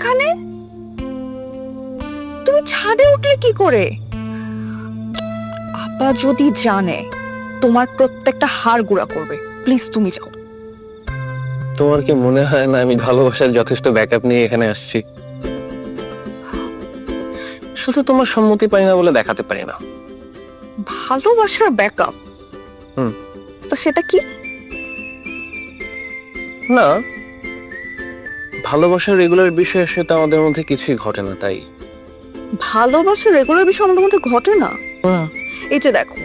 এখানে? তুমি ছাদে উঠলে কি করে? আপা যদি জানে তোমার প্রত্যেকটা হাড় গুঁড়া করবে। প্লিজ তুমি যাও। তোমার কি মনে হয় না আমি ভালোবাসার যথেষ্ট ব্যাকআপ নিয়ে এখানে আসছি? শুধু তোমার সম্মতি পাই না বলে দেখাতে পারি না। ভালোবাসার ব্যাকআপ? হুম। তো সেটা কি? না ভালোবাসার রেগুলার বিষয়ের সাথে আমাদের মধ্যে কিছুই ঘটে না তাই? ভালোবাসার রেগুলার বিষয় আমাদের মধ্যে ঘটে না? এই যে দেখো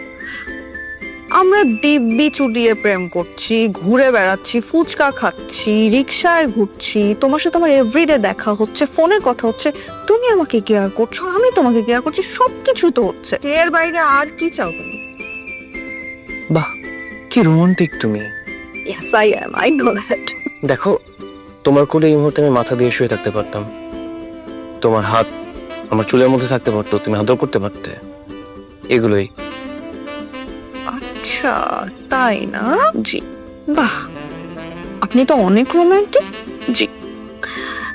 আমরা দিব্যি চুটিয়ে প্রেম করছি ঘুরে বেড়াচ্ছি ফুচকা খাচ্ছি রিক্সায় ঘুরছি তোমার সাথে আমার এভরিডে দেখা হচ্ছে ফোনে কথা হচ্ছে তুমি আমাকে কেয়ার করছ আমি তোমাকে কেয়ার করছি সবকিছু তো হচ্ছে। এর বাইরে আর কি চাও? তুমি বাহ কি রোমান্টিক তুমি। Yes I am I know that দেখো তোমার কোলে এই মুহূর্তে আমি মাথা দিয়ে শুয়ে থাকতে পারতাম। তোমার হাত আমার চুলের মধ্যে থাকতে পারতো তুমি আদর করতে পারতে। এগুলোই। আচ্ছা তাই না? জি। বাহ আপনি তো অনেক রোমান্টিক জি।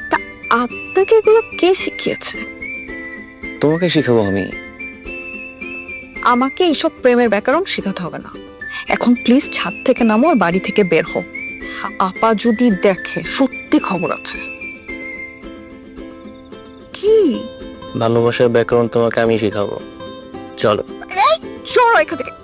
তা আপনাকে এগুলো কে শিখিয়েছে? তোমাকে শিখাবো আমি। আমাকে এইসব প্রেমের ব্যাকরণ শেখাতে হবে না। এখন প্লিজ ছাদ থেকে নামো আর বাড়ি থেকে বের হও। আপা যদি দেখে সত্যি খবর আছে। কি? ভালোবাসার ব্যাকরণ তোমাকে আমি শিখাবো। চলো। চলো এখান থেকে।